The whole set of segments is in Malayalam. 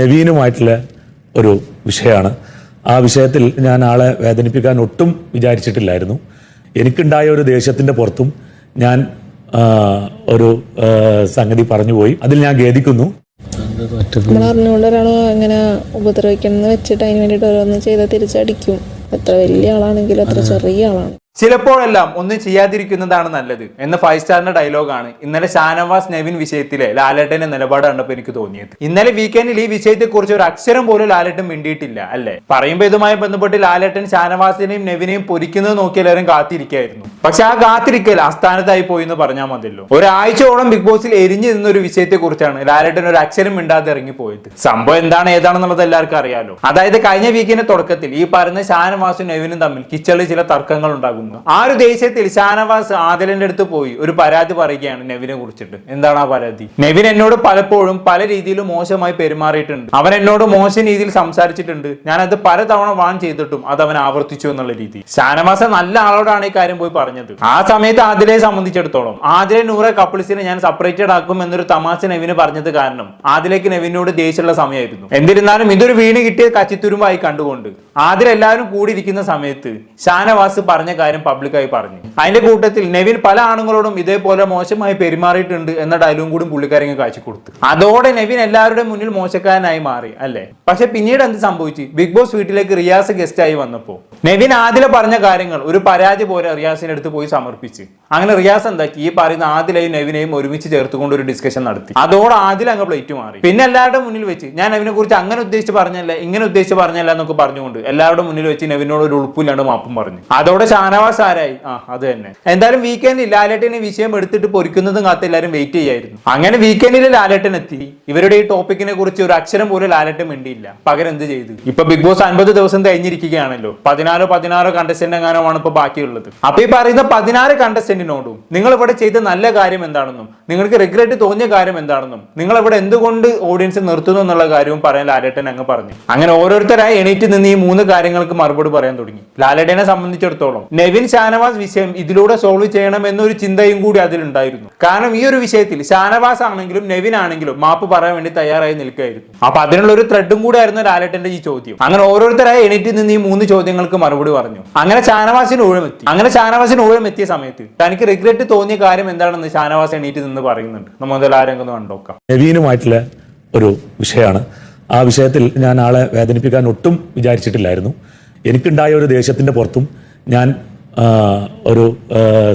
നവീനുമായിട്ടുള്ള ഒരു വിഷയമാണ്. ആ വിഷയത്തിൽ ഞാൻ ആളെ വേദനിപ്പിക്കാൻ ഒട്ടും വിചാരിച്ചിട്ടില്ലായിരുന്നു. എനിക്കുണ്ടായ ഒരു ദേഷ്യത്തിന്റെ പുറത്തും ഞാൻ ഒരു സംഗതി പറഞ്ഞുപോയി അതിൽ ഞാൻ ഖേദിക്കുന്നു. നമ്മൾ അറിഞ്ഞുകൊണ്ട് ഒരാൾ ഇങ്ങനെ ഉപദ്രവിക്കണം എന്ന് വെച്ചിട്ട് അതിന് വേണ്ടിയിട്ട് ഓരോന്ന് ചെയ്താൽ തിരിച്ചടിക്കും. എത്ര വലിയ ആളാണെങ്കിലും അത്ര ചെറിയ ആളാണ്. ചിലപ്പോഴെല്ലാം ഒന്നും ചെയ്യാതിരിക്കുന്നതാണ് നല്ലത് എന്ന ഫൈവ് സ്റ്റാറിന്റെ ഡയലോഗാണ് ഇന്നലെ ഷാനവാസ് നവീൻ വിഷയത്തിലെ ലാലേട്ടന്റെ നിലപാട് കണ്ടപ്പോൾ എനിക്ക് തോന്നിയത്. ഇന്നലെ വീക്കെൻഡിൽ ഈ വിഷയത്തെക്കുറിച്ച് ഒരു അക്ഷരം പോലും ലാലേട്ടൻ മിണ്ടിയിട്ടില്ല അല്ലെ? പറയുമ്പോൾ ഇതുമായി ബന്ധപ്പെട്ട് ലാലേട്ടൻ ഷാനവാസിനെയും നവീനെയും പൊരിക്കുന്നത് നോക്കി എല്ലാവരും കാത്തിരിക്കായിരുന്നു. പക്ഷെ ആ കാത്തിരിക്കൽ അസ്ഥാനത്തായി പോയി എന്ന് പറഞ്ഞാൽ മതിയല്ലോ. ഒരാഴ്ചയോളം ബിഗ് ബോസിൽ എരിഞ്ഞു നിന്ന ഒരു വിഷയത്തെ കുറിച്ചാണ് ലാലേട്ടൻ ഒരു അക്ഷരം മിണ്ടാതെ ഇറങ്ങിപ്പോയത്. സംഭവം എന്താണ് ഏതാണെന്നുള്ളത് എല്ലാവർക്കും അറിയാലോ. അതായത് കഴിഞ്ഞ വീക്കിന്റെ തുടക്കത്തിൽ ഈ പറയുന്ന ഷാനവാസും നെവിനും തമ്മിൽ കിച്ചളിൽ ചില തർക്കങ്ങൾ ഉണ്ടാകുന്നു ആ ഒരു ദേഷ്യത്തിൽ ഷാനവാസ് ആദിലിന്റെ അടുത്ത് പോയി. ഒരു പരാതി പറയുകയാണ് നെവിനെ കുറിച്ചിട്ട്. എന്താണ് ആ പരാതി? നെവിൻ എന്നോട് പലപ്പോഴും പല രീതിയിലും മോശമായി പെരുമാറിയിട്ടുണ്ട്. അവൻ എന്നോട് മോശം രീതിയിൽ സംസാരിച്ചിട്ടുണ്ട്. അത് പലതവണ വാൺ ചെയ്തിട്ടും അത് അവൻ ആവർത്തിച്ചു എന്നുള്ള രീതി. ഷാനവാസ് നല്ല ആളോടാണ് ഈ കാര്യം പോയി പറഞ്ഞത്. ആ സമയത്ത് ആദിലെ സംബന്ധിച്ചിടത്തോളം ആദിലെ നൂറെ കപ്പിൾസിനെ ഞാൻ സെപ്പറേറ്റഡ് ആക്കും എന്നൊരു തമാശ നെവിന് പറഞ്ഞത് കാരണം ആദിലേക്ക് നെവിനോട് ദേഷ്യമുള്ള സമയമായിരുന്നു. എന്നിരുന്നാലും ഇതൊരു വീണ് കിട്ടിയ കച്ചിത്തുരുമ്പായി കണ്ടുകൊണ്ട് ആദിൽ എല്ലാവരും കൂടിയിരിക്കുന്ന സമയത്ത് ഷാനവാസ് പറഞ്ഞ കാര്യം പബ്ലിക്കായി പറഞ്ഞു. അതിന്റെ കൂട്ടത്തിൽ നെവിൻ പല ആണുങ്ങളോടും ഇതേപോലെ മോശമായി പെരുമാറിയിട്ടുണ്ട് എന്ന ഡയലോഗും കൂടി പുള്ളിക്കാരങ്ങ് കാഴ്ച കൊടുത്തു അതോടെ നെവിൻ എല്ലാവരുടെ മുന്നിൽ മോശക്കാരനായി മാറി അല്ലേ? പക്ഷെ പിന്നീട് എന്ത് സംഭവിച്ചു? ബിഗ് ബോസ് വീട്ടിലേക്ക് റിയാസ് ഗസ്റ്റായി വന്നപ്പോ. നെവിൻ ആദില പറഞ്ഞ കാര്യങ്ങൾ ഒരു പരാതി പോലെ റിയാസിന്റെ അടുത്ത് പോയി സമർപ്പിച്ച്. അങ്ങനെ റിയാസ് എന്താക്കി? ഈ പറയുന്ന ആദിലയും നെവിനെയും ഒരുമിച്ച് ചേർത്തുകൊണ്ട് ഒരു ഡിസ്കഷൻ നടത്തി. അതോടെ ആദിൽ അങ്ങ് പ്ലേറ്റ് മാറി. പിന്നെ എല്ലാവരുടെ മുന്നിൽ വെച്ച് ഞാൻ നെവിനെ കുറിച്ച് അങ്ങനെ ഉദ്ദേശിച്ച് പറഞ്ഞല്ല ഇങ്ങനെ ഉദ്ദേശിച്ച് പറഞ്ഞല്ല എന്നൊക്കെ പറഞ്ഞുകൊണ്ട് എല്ലാവരുടെ മുന്നിൽ വെച്ച് നെവിനോട് ഒരു ഉളുപ്പില്ലാണ്ട് മാപ്പും പറഞ്ഞു. അതോടെ ഷാനവാസ് ആരായി ആ അത് തന്നെ. എന്തായാലും വീക്കെൻഡിൽ ലാലേട്ടനെ വിഷയം എടുത്തിട്ട് പൊരിക്കുന്നതും കാത്ത് എല്ലാവരും വെയിറ്റ് ചെയ്യായിരുന്നു. അങ്ങനെ വീക്കെൻഡിൽ ലാലേട്ടൻ എത്തി. ഇവരുടെ ഈ ടോപ്പിക്കിനെ കുറിച്ച് ഒരു അക്ഷരം പോലും ലാലേട്ടൻ മിണ്ടിയില്ല. പകരം എന്ത് ചെയ്തു? ഇപ്പൊ ബിഗ് ബോസ് അൻപത് ദിവസം കഴിഞ്ഞിരിക്കുകയാണല്ലോ. പതിനാലോ പതിനാറോ കണ്ടസ്റ്റന്റ് എങ്ങാനുമാണ് ഇപ്പൊ ബാക്കിയുള്ളത്? അപ്പൊ ഈ പറയുന്ന പതിനാറ് കണ്ടസ്റ്റന്റിനോടും നിങ്ങൾ ഇവിടെ ചെയ്ത നല്ല കാര്യം എന്താണെന്നും നിങ്ങൾക്ക് റിഗ്രറ്റ് തോന്നിയ കാര്യം എന്താണെന്നും നിങ്ങൾ ഇവിടെ എന്തുകൊണ്ട് ഓഡിയൻസ് നിർത്തുന്നു എന്നുള്ള കാര്യവും പറയാൻ ലാലേട്ടൻ അങ്ങ് പറഞ്ഞു. അങ്ങനെ ഓരോരുത്തരായി എണീറ്റ് നിന്ന് ഈ മൂന്ന് കാര്യങ്ങൾക്ക് മറുപടി പറയാൻ തുടങ്ങി. ലാലേട്ടനെ സംബന്ധിച്ചിടത്തോളം നെവിൻ ഷാനവാസ് വിഷയം ഇതിലൂടെ സോൾവ് ചെയ്യണം എന്നൊരു ചിന്തയും കൂടി അതിലുണ്ടായിരുന്നു. കാരണം ഈ ഒരു വിഷയത്തിൽ ഷാനവാസ് ആണെങ്കിലും നെവിൻ ആണെങ്കിലും മാപ്പ് പറയാൻ വേണ്ടി തയ്യാറായി നിൽക്കുകയായിരുന്നു. അപ്പൊ അതിനുള്ള ഒരു ത്രെഡും കൂടി ആയിരുന്നു ലാലേട്ടന്റെ ഈ ചോദ്യം. അങ്ങനെ ഓരോരുത്തരായി എണീറ്റ് നിന്ന് ഈ മൂന്ന് ചോദ്യങ്ങൾക്ക് മറുപടി പറഞ്ഞു. അങ്ങനെ ഷാനവാസിന് ഊഴമെത്തി. അങ്ങനെ ഷാനവാസിന് ഊഴമെത്തിയ സമയത്ത് തനിക്ക് റിഗ്രറ്റ് തോന്നിയ കാര്യം എന്താണെന്ന് ഷാനവാസ് എണീറ്റ് നിന്ന് പറയുന്നുണ്ട്. നമ്മൾ എല്ലാവരും കണ്ടോക്കാം. നെവീനുമായിട്ടുള്ള ഒരു വിഷയമാണ്. ആ വിഷയത്തിൽ ഞാൻ ആളെ വേദനിപ്പിക്കാൻ ഒട്ടും വിചാരിച്ചിട്ടില്ലായിരുന്നു. എനിക്കുണ്ടായ ഒരു ദേശത്തിന്റെ പുറത്തും ഞാൻ ഒരു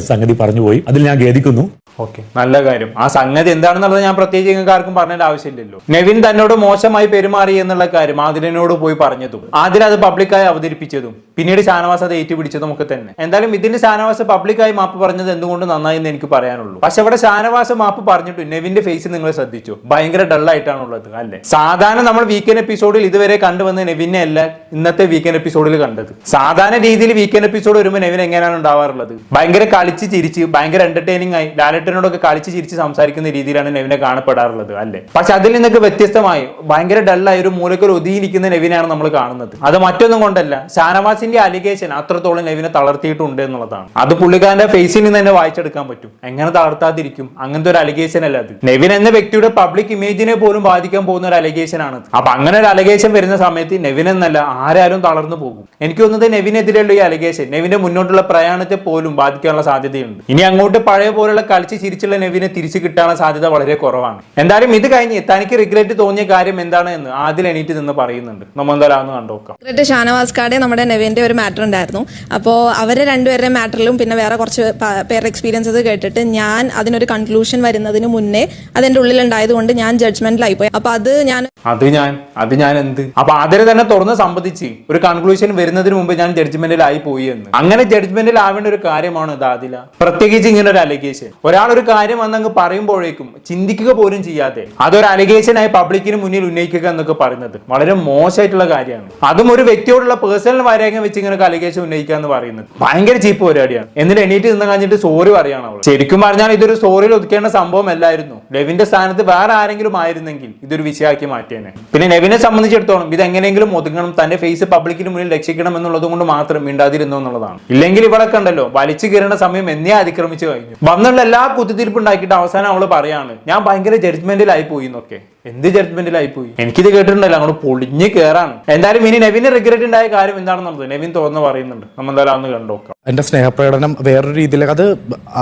സംഗതി പറഞ്ഞുപോയി അതിൽ ഞാൻ ഖേദിക്കുന്നു. ഓക്കെ. നല്ല കാര്യം. ആ സംഗതി എന്താണെന്നുള്ളത് ഞാൻ പ്രത്യേകിച്ച് നിങ്ങൾക്ക് ആർക്കും പറഞ്ഞേണ്ട ആവശ്യമില്ലല്ലോ. നെവിൻ തന്നോട് മോശമായി പെരുമാറി എന്നുള്ള കാര്യം ആദിലിനോട് പോയി പറഞ്ഞതും ആദിൽ അത് പബ്ലിക്കായി അവതരിപ്പിച്ചതും പിന്നീട് ഷാനവാസ് അത് ഏറ്റുപിടിച്ചതും ഒക്കെ തന്നെ. എന്തായാലും ഇതിന്റെ ഷാനവാസ് പബ്ലിക്കായി മാപ്പ് പറഞ്ഞത് എന്തുകൊണ്ട് നന്നായി എന്ന് എനിക്ക് പറയാനുള്ളൂ. പക്ഷെ അവിടെ ഷാനവാസ് മാപ്പ് പറഞ്ഞിട്ട് നെവിന്റെ ഫേസ് നിങ്ങൾ ശ്രദ്ധിച്ചു. ഭയങ്കര ആയിട്ടാണുള്ളത് അല്ലേ? സാധാരണ നമ്മൾ വീക്കെൻഡ് എപ്പിസോഡിൽ ഇതുവരെ കണ്ടുവന്ന നെവിനെ അല്ല ഇന്നത്തെ വീക്കെൻഡ് എപ്പിസോഡിൽ കണ്ടത്. സാധാരണ രീതിയിൽ വീക്കെൻഡ് എപ്പിസോഡ് വരുമ്പോൾ നെവിൻ എങ്ങനെയാണ് ഉണ്ടാവാറുള്ളത്? ഭയങ്കര കളിച്ച് ചിരിച്ച് ഭയങ്കര എന്റർടൈനിങ് ആയി ലാലട്ടനോടൊക്കെ കളിച്ച് ചിരിച്ച് സംസാരിക്കുന്ന രീതിയിലാണ് നെവിനെ കാണപ്പെടാറുള്ളത് അല്ലേ? പക്ഷെ അതിൽ നിന്നൊക്കെ വ്യത്യസ്തമായി ഭയങ്കര ഡള്ളായി ഒരു മൂലക്കൊരു ഒതുങ്ങിയിരിക്കുന്ന നെവിനാണ് നമ്മൾ കാണുന്നത്. അത് മറ്റൊന്നും കൊണ്ടല്ല ഷാനവാസിന്റെ അലിഗേഷൻ അത്രത്തോളം നെവിനെ തളർത്തിയിട്ടുണ്ട് എന്നുള്ളതാണ്. അത് പുള്ളിക്കാരന്റെ ഫേസിൽ നിന്ന് തന്നെ വായിച്ചെടുക്കാൻ പറ്റും. എങ്ങനെ തളർത്താതിരിക്കും? അങ്ങനത്തെ ഒരു അലിഗേഷൻ അല്ല അത്? നെവിൻ എന്ന വ്യക്തിയുടെ പബ്ലിക് ഇമേജിനെ പോലും ബാധിക്കാൻ പോകുന്ന ഒരു അലിഗേഷൻ ആണ് അപ്പൊ അങ്ങനെ ഒരു അലിഗേഷൻ വരുന്ന സമയത്ത് നെവിൻ എന്നല്ല ആരാരും തളർന്നു പോകും. എനിക്ക് തോന്നുന്നത് നെവിനെതിരെയുള്ള ഈ അലിഗേഷൻ നെവിന്റെ മുന്നോട്ടുള്ള പ്രയാണത്തെ പോലും ബാധിക്കാനുള്ള സാധ്യതയുണ്ട്. ഇനി അങ്ങോട്ട് പഴയ പോലുള്ള കളിച്ച് ചിരിച്ചുള്ള നെവിനെ തിരിച്ചു കിട്ടാനുള്ള സാധ്യത വളരെ കുറവാണ്. എന്തായാലും ഇത് കഴിഞ്ഞ് തനിക്ക് റിഗ്രറ്റ് തോന്നിയ കാര്യം എന്താണ് എന്ന് ആദ്യം എണീറ്റ് നിന്ന് പറയുന്നുണ്ട്. നമ്മൾ എന്തായാലും കണ്ടുനോക്കാം കണ്ടോക്കാം റിഗ്രറ്റ് ഷാനവാസ് കാടെ നമ്മുടെ നെവിന്റെ ഒരു മാറ്റർ ഉണ്ടായിരുന്നു. അപ്പോ അവരെ രണ്ടുപേരുടെ മാറ്ററിലും പിന്നെ വേറെ കുറച്ച് പേരുടെ എക്സ്പീരിയൻസസ് കേട്ടിട്ട് ഞാൻ അതിനൊരു കൺക്ലൂഷൻ വരുന്നതിന് മുന്നേ അതെന്റെ ഉള്ളിൽ ഉണ്ടായതുകൊണ്ട് ഞാൻ ജഡ്ജ്മെന്റിലായി പോയി അപ്പൊ അത് ഞാൻ അത് ഞാൻ അത് ഞാൻ എന്ത്? അപ്പൊ അതിനെ തന്നെ തുറന്ന് സംബന്ധിച്ച് ഒരു കൺക്ലൂഷൻ വരുന്നതിന് മുമ്പ് ഞാൻ ജഡ്ജ്മെന്റിലായി പോയി എന്ന്. അങ്ങനെ ജഡ്ജ്മെന്റിൽ ആവേണ്ട ഒരു കാര്യമാണ് ദാദില പ്രത്യേകിച്ച് ഇങ്ങനെ ഒരു അലഗേഷൻ ഒരാൾ ഒരു കാര്യം വന്നങ്ങ് പറയുമ്പോഴേക്കും ചിന്തിക്കുക പോലും ചെയ്യാതെ അതൊരു അലിഗേഷനായി പബ്ലിക്കിന് മുന്നിൽ ഉന്നയിക്കുക എന്നൊക്കെ പറയുന്നത് വളരെ മോശമായിട്ടുള്ള കാര്യമാണ്. അതും ഒരു വ്യക്തിയോടുള്ള പേഴ്സണൽ വരയങ്ങ് വെച്ച് ഇങ്ങനെ അലിഗേഷൻ ഉന്നയിക്കുക എന്ന് പറയുന്നത് ഭയങ്കര ചീപ്പ് പരിപാടിയാണ്. എന്നിട്ട് എണീറ്റ് നിന്ന് കഴിഞ്ഞിട്ട് സോറി പറയാണ് അവൾ ശരിക്കും പറഞ്ഞാൽ ഇതൊരു സോറിയിൽ ഒതുക്കേണ്ട സംഭവം അല്ലായിരുന്നു. ലെവിന്റെ സ്ഥാനത്ത് വേറെ ആരെങ്കിലും ആയിരുന്നെങ്കിൽ ഇതൊരു വിഷയമാക്കി മാറ്റിയേനെ. പിന്നെ നെവിനെ സംബന്ധിച്ചിടത്തോളം ഇത് എങ്ങനെയെങ്കിലും ഒതുങ്ങണം തന്റെ ഫേസ് പബ്ലിക്കിന് മുന്നിൽ രക്ഷിക്കണം എന്നുള്ളത് കൊണ്ട് മാത്രം മിണ്ടാതിരുന്നു എന്നുള്ളതാണ്. ഇല്ലെങ്കിൽ ഇവിടെ കണ്ടല്ലോ വലിച്ചു കീറേണ്ട സമയം എന്നേ അതിക്രമിച്ചു കഴിഞ്ഞു. വന്നുള്ള എല്ലാ കുത്തിത്തിരിപ്പ് ഉണ്ടാക്കിയിട്ട് അവസാനം അവൾ പറയാണ് ഞാൻ ഭയങ്കര ജഡ്ജ്മെന്റിലായി പോയി എന്നൊക്കെ. എന്ത് ജഡ്ജ്മെന്റിലായി പോയി? എനിക്കിത് കേട്ടിട്ടുണ്ടല്ലോ അങ്ങോട്ട് പൊളിഞ്ഞ് കേറാണ് എന്തായാലും ഇനി നെവിന് റിഗ്രറ്റ് ഉണ്ടായ കാര്യം എന്താണെന്നുള്ളത് നെവിൻ തുറന്ന് പറയുന്നുണ്ട്. നമ്മൾ എന്തായാലും അന്ന് കണ്ടോക്കാം എന്റെ സ്നേഹപ്രകടനം വേറൊരു രീതിയിൽ അത്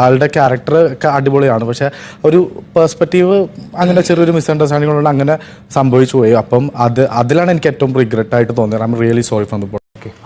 ആളുടെ ക്യാരക്ടർ ഒക്കെ അടിപൊളിയാണ്. പക്ഷെ ഒരു പെർസ്പെക്റ്റീവ് അങ്ങനെ ചെറിയൊരു മിസ്അണ്ടർസ്റ്റാൻഡിംഗ് കൊണ്ട് അങ്ങനെ സംഭവിച്ചു പോയി. അപ്പം അത് അതിലാണ് എനിക്ക് ഏറ്റവും റിഗ്രറ്റ് ആയിട്ട് തോന്നിയത് I'm really sorry from the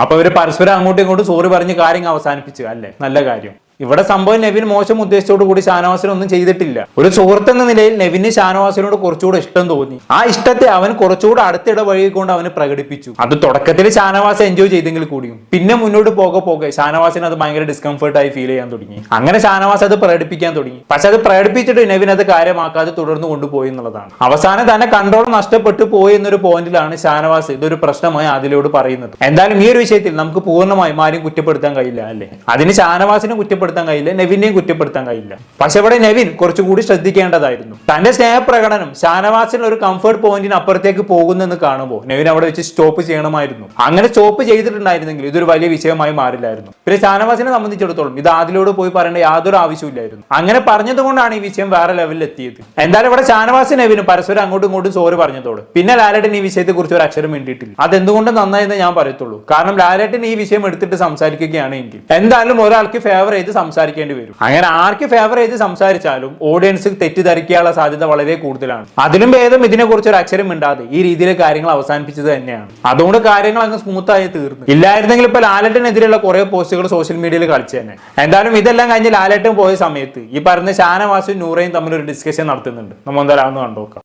അപ്പൊ ഇവർ പരസ്പരം അങ്ങോട്ടും ഇങ്ങോട്ടും സോറി പറഞ്ഞ് കാര്യങ്ങൾ അവസാനിപ്പിച്ചു അല്ലേ? നല്ല കാര്യം. ഇവിടെ സംഭവം നെവിൻ മോശം ഉദ്ദേശത്തോടു കൂടി ഷാനവാസിനൊന്നും ചെയ്തിട്ടില്ല. ഒരു സുഹൃത്ത് എന്ന നിലയിൽ നെവിന് ഷാനവാസിനോട് കുറച്ചുകൂടെ ഇഷ്ടം തോന്നി. ആ ഇഷ്ടത്തെ അവൻ കുറച്ചുകൂടെ അടുത്തിട വഴികൊണ്ട് അവന് പ്രകടിപ്പിച്ചു. അത് തുടക്കത്തിൽ ഷാനവാസ് എൻജോയ് ചെയ്തെങ്കിൽ കൂടിയും. പിന്നെ മുന്നോട്ട് പോകെ പോകെ ഷാനവാസിന് അത് ഭയങ്കര ഡിസ്കംഫർട്ട് ആയി ഫീൽ ചെയ്യാൻ തുടങ്ങി. അങ്ങനെ ഷാനവാസ് അത് പ്രകടിപ്പിക്കാൻ തുടങ്ങി. പക്ഷെ അത് പ്രകടിപ്പിച്ചിട്ട് നെവിൻ അത് കാര്യമാക്കാതെ തുടർന്ന് കൊണ്ടുപോയി എന്നുള്ളതാണ്. അവസാനം തന്നെ കൺട്രോൾ നഷ്ടപ്പെട്ടു പോയി എന്നൊരു പോയിന്റിലാണ് ഷാനവാസ് ഇതൊരു പ്രശ്നമായി അതിലോട് പറയുന്നത്. എന്തായാലും ഈ ഒരു വിഷയത്തിൽ നമുക്ക് പൂർണമായും ആരും കുറ്റപ്പെടുത്താൻ കഴിയില്ല അല്ലേ? അതിന് ഷാനവാസിനെ കുറ്റപ്പെടുത്താൻ കഴിയില്ല നെവിനെയും കുറ്റപ്പെടുത്താൻ കഴിയില്ല. പക്ഷെ ഇവിടെ നെവിൻ കുറച്ചുകൂടി ശ്രദ്ധിക്കേണ്ടതായിരുന്നു. തന്റെ സ്നേഹപ്രകടനം ഷാനവാസിന് ഒരു കംഫർട്ട് പോയിന്റിന് അപ്പുറത്തേക്ക് പോകുന്നെന്ന് കാണുമ്പോൾ നെവിൻ അവിടെ വെച്ച് സ്റ്റോപ്പ് ചെയ്യണമായിരുന്നു. അങ്ങനെ സ്റ്റോപ്പ് ചെയ്തിട്ടുണ്ടായിരുന്നെങ്കിൽ ഇതൊരു വലിയ വിഷയമായി മാറില്ലായിരുന്നു. പിന്നെ ഷാനവാസിനെ സംബന്ധിച്ചിടത്തോളം ഇത് ആദിലോട് പോയി പറയേണ്ട യാതൊരു ആവശ്യമില്ലായിരുന്നു അങ്ങനെ പറഞ്ഞതുകൊണ്ടാണ് ഈ വിഷയം വേറെ ലെവലിൽ എത്തിയത് എന്തായാലും ഇവിടെ ഷാനവാസ് നെവിനും പരസ്പരം അങ്ങോട്ടും ഇങ്ങോട്ടും സോറി പറഞ്ഞതോട്. പിന്നെ ലാലേട്ടൻ ഈ വിഷയത്തെ കുറിച്ച് ഒരു അക്ഷരം വേണ്ടിയിട്ടില്ല അതെന്തുകൊണ്ട് നന്നായെന്ന് ഞാൻ പറയത്തുള്ളൂ. കാരണം ലാലേട്ടൻ ഈ വിഷയം എടുത്തിട്ട് സംസാരിക്കുകയാണെങ്കിൽ എന്തായാലും ഒരാൾക്ക് ഫേവർ ചെയ്ത് സംസാരിക്കേണ്ടി വരും. അങ്ങനെ ആർക്ക് ഫേവർ ചെയ്ത് സംസാരിച്ചാലും ഓഡിയൻസ് തെറ്റിദ്ധരിക്കാനുള്ള സാധ്യത വളരെ കൂടുതലാണ്. അതിലും ഭേദം ഇതിനെ കുറിച്ച് ഒരു അക്ഷരം മിണ്ടാതെ ഈ രീതിയിലെ കാര്യങ്ങൾ അവസാനിപ്പിച്ചത് തന്നെയാണ്. അതുകൊണ്ട് കാര്യങ്ങൾ അങ്ങ് സ്മൂത്ത് ആയി തീർന്നു. ഇല്ലായിരുന്നെങ്കിൽ ഇപ്പൊ ലാലട്ടിനെതിരെയുള്ള കുറെ പോസ്റ്റുകൾ സോഷ്യൽ മീഡിയയിൽ കളിച്ചു തന്നെ. എന്തായാലും ഇതെല്ലാം കഴിഞ്ഞ് ലാലേട്ടൻ പോയ സമയത്ത് ഈ പറഞ്ഞ ഷാനവാസും നൂറയും തമ്മിൽ ഒരു ഡിസ്കഷൻ നടത്തുന്നുണ്ട്. നമ്മൾ എന്തായാലും കണ്ടോക്കാം.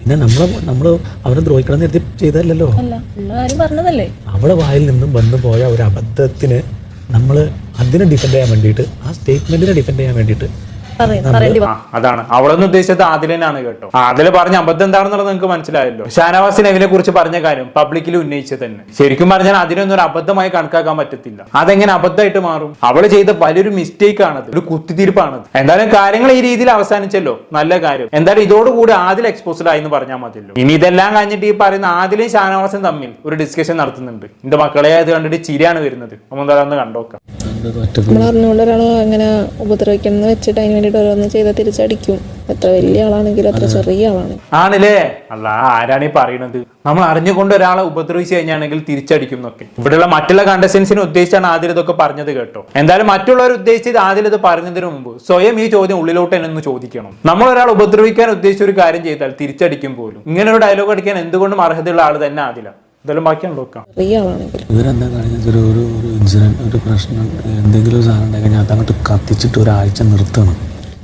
പിന്നെ നമ്മൾ നമ്മൾ അവനെ ദ്രോഹിക്കണം ചെയ്തല്ലോ പറഞ്ഞതല്ലേ? അവളെ വായിൽ നിന്നും വന്നു പോയ ഒരു അബദ്ധത്തിന് നമ്മൾ അതിനെ ഡിഫെൻഡ് ചെയ്യാൻ വേണ്ടിയിട്ട് ആ സ്റ്റേറ്റ്മെന്റിനെ ഡിഫെൻഡ് ചെയ്യാൻ വേണ്ടിയിട്ട് അതാണ്. അവളൊന്നും ഉദ്ദേശിച്ചത് ആദിലനാണ് കേട്ടോ. ആദിൽ പറഞ്ഞ അബദ്ധം എന്താണെന്നുള്ളത് നിങ്ങൾക്ക് മനസ്സിലായല്ലോ. ഷാനവാസ് നവിനെ കുറിച്ച് പറഞ്ഞ കാര്യം പബ്ലിക്കിൽ ഉന്നയിച്ചത് തന്നെ. ശരിക്കും പറഞ്ഞാൽ അതിനൊന്നും ഒരു അബദ്ധമായി കണക്കാക്കാൻ പറ്റത്തില്ല. അതെങ്ങനെ അബദ്ധമായിട്ട് മാറും? അവൾ ചെയ്ത വലിയൊരു മിസ്റ്റേക്ക് ആണത്. ഒരു കുത്തിത്തിരിപ്പാണത്. എന്തായാലും കാര്യങ്ങൾ ഈ രീതിയിൽ അവസാനിച്ചല്ലോ. നല്ല കാര്യം. എന്തായാലും ഇതോടുകൂടി ആദിൽ എക്സ്പോസ്ഡ് ആയി എന്ന് പറഞ്ഞാൽ മതിയല്ലോ. ഇനി ഇതെല്ലാം കഴിഞ്ഞിട്ട് ഈ പറയുന്ന ആദിലും ഷാനവാസും തമ്മിൽ ഒരു ഡിസ്കഷൻ നടത്തുന്നുണ്ട്. എന്റെ മക്കളെ അത് കണ്ടിട്ട് ചിരിയാണ് വരുന്നത്. നമ്മൾ എന്തായാലും ഒന്ന് കണ്ടോക്കാം. നമ്മൾ അറിഞ്ഞുകൊണ്ട് ഒരാൾ അങ്ങനെ ഉപദ്രവിക്കണം എന്ന് വെച്ചിട്ട് അതിന് വേണ്ടിയിട്ട് ഓരോന്ന് ചെയ്താൽ തിരിച്ചടിക്കും. എത്ര വലിയ ആളാണെങ്കിലും അത്ര ചെറിയ ആളാണെങ്കിലും ആണല്ലേ? അല്ല ആരാണ് ഈ പറയുന്നത് നമ്മൾ അറിഞ്ഞുകൊണ്ട് ഒരാളെ ഉപദ്രവിച്ചു കഴിഞ്ഞാണെങ്കിൽ തിരിച്ചടിക്കും എന്നൊക്കെ. ഇവിടെയുള്ള മറ്റുള്ള കണ്ടസ്റ്റൻസിനെ ഉദ്ദേശിച്ചാണ് ആദ്യം ഇതൊക്കെ പറഞ്ഞത് കേട്ടോ. എന്തായാലും മറ്റുള്ളവർ ഉദ്ദേശിച്ചത് ആദ്യം ഇത് പറഞ്ഞതിന് മുമ്പ് സ്വയം ഈ ചോദ്യം ഉള്ളിലോട്ട് തന്നെ ഒന്ന് ചോദിക്കണം. നമ്മൾ ഒരാൾ ഉപദ്രവിക്കാൻ ഉദ്ദേശിച്ച ഒരു കാര്യം ചെയ്താൽ തിരിച്ചടിക്കും പോലും. ഇങ്ങനെ ഒരു ഡയലോഗ് അടിക്കാൻ എന്തുകൊണ്ടും അർഹതയുള്ള ആൾ തന്നെ ആദില ഇതെല്ലാം ബാക്കിയാണ് നോക്കാം ഇവരെന്താ കഴിഞ്ഞാൽ ഒരു ഒരു ഒരു ഇൻസിഡന്റ് ഒരു പ്രശ്നം എന്തെങ്കിലും ഒരു സാധനം ഉണ്ടായി കഴിഞ്ഞാൽ അതങ്ങോട്ട് കത്തിച്ചിട്ട് ഒരാഴ്ച നിർത്തണം.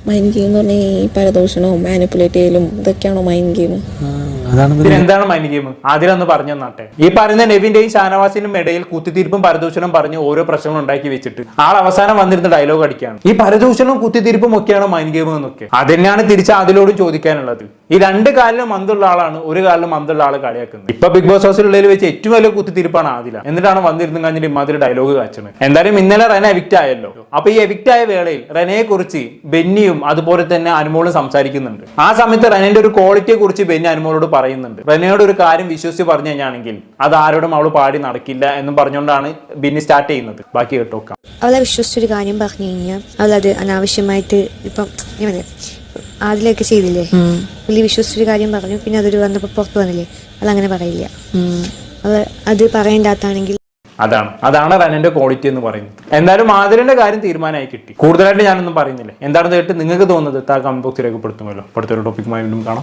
മൈൻഡ് ഗെയിം എന്ന് പറഞ്ഞാൽ ഈ പരദൂഷണവും മാനിപ്പുലേറ്റ് ചെയ്യലും ഇതൊക്കെയാണോ മൈൻഡ് ഗെയിം ആ, അതാണ് ഇതിന് എന്താണ് മൈൻഡ് ഗെയിം ആദ്യം ഒന്ന് പറഞ്ഞു തന്നാട്ടെ. ഈ പറയുന്ന നെവിന്റെയും ഷാനവാസിനും ഇടയിൽ കുത്തിത്തീർപ്പും പരദൂഷണം പറഞ്ഞ് ഓരോ പ്രശ്നങ്ങൾ ഉണ്ടാക്കി വെച്ചിട്ട് ആൾ അവസാനം വന്നിരുന്ന ഡയലോഗ് അടിക്കുകയാണ്. ഈ പരദൂഷണവും കുത്തിത്തീർപ്പും ഒക്കെയാണ് മൈൻഡ് ഗെയിം എന്നൊക്കെ. അത് തന്നെയാണ് തിരിച്ച് അതിലോടും ചോദിക്കാനുള്ളത്. ഈ രണ്ട് കാലിലും മന്തുള്ള ആളാണ് ഒരു കാലിലും മന്തുള്ള ആൾ കളിയാക്കുന്നത്. ഇപ്പൊ ബിഗ് ബോസ് ഹൗസിലുള്ളതിൽ വെച്ച് ഏറ്റവും വലിയ കുത്തിത്തിരിപ്പാണ് ആദില. എന്നിട്ടാണ് വന്നിരുന്നു കഴിഞ്ഞിട്ട് ഇമാതിരി ഡയലോഗ് കാച്ചത് എന്തായാലും ഇന്നലെ റെന എവിക്റ്റ് ആയല്ലോ. അപ്പൊ ഈ എവിക്റ്റ് ആയ വേളയിൽ റെനയെ കുറിച്ച് ബെന്നിയും അതുപോലെ തന്നെ അനുമോളും സംസാരിക്കുന്നുണ്ട്. ആ സമയത്ത് റെനയുടെ ഒരു ക്വാളിറ്റിയെ കുറിച്ച് ബെന്നി അനുമോളോട് പറയുന്നുണ്ട്. റെനയോട് ഒരു കാര്യം വിശ്വസിച്ച് പറഞ്ഞു കഴിഞ്ഞാണെങ്കിൽ അത് ആരോടും അവൾ പാടി നടക്കില്ല എന്നും പറഞ്ഞുകൊണ്ടാണ് ബെന്നി സ്റ്റാർട്ട് ചെയ്യുന്നത്. ബാക്കി കേട്ടോക്കാം അവളെ വിശ്വസിച്ചൊരു കാര്യം പറഞ്ഞു കഴിഞ്ഞാൽ അവളത് അനാവശ്യമായിട്ട് ഇപ്പം ആദ്യമൊക്കെ ചെയ്തില്ലേ? പുള്ളി വിശ്വസിച്ചൊരു കാര്യം പറഞ്ഞു പിന്നെ അതൊരു വന്നപ്പോൾ പുറത്ത് വന്നില്ലേ? അതങ്ങനെ പറയില്ല. അത് അത് പറയേണ്ടാത്താണെങ്കിൽ അതാണ്. അതാണ് റനന്റെ ക്വാളിറ്റി എന്ന് പറയുന്നത്. എന്തായാലും മാതിരന്റെ കാര്യം തീരുമാനമായി കിട്ടി. കൂടുതലായിട്ട് ഞാനൊന്നും പറയുന്നില്ല. എന്താണെന്ന് കേട്ട് നിങ്ങൾക്ക് തോന്നുന്നത് താ കമന്റ് ബോക്സിൽ രേഖപ്പെടുത്തുമല്ലോ. അടുത്തൊരു ടോപ്പിക്കുമായി വീണ്ടും കാണാം.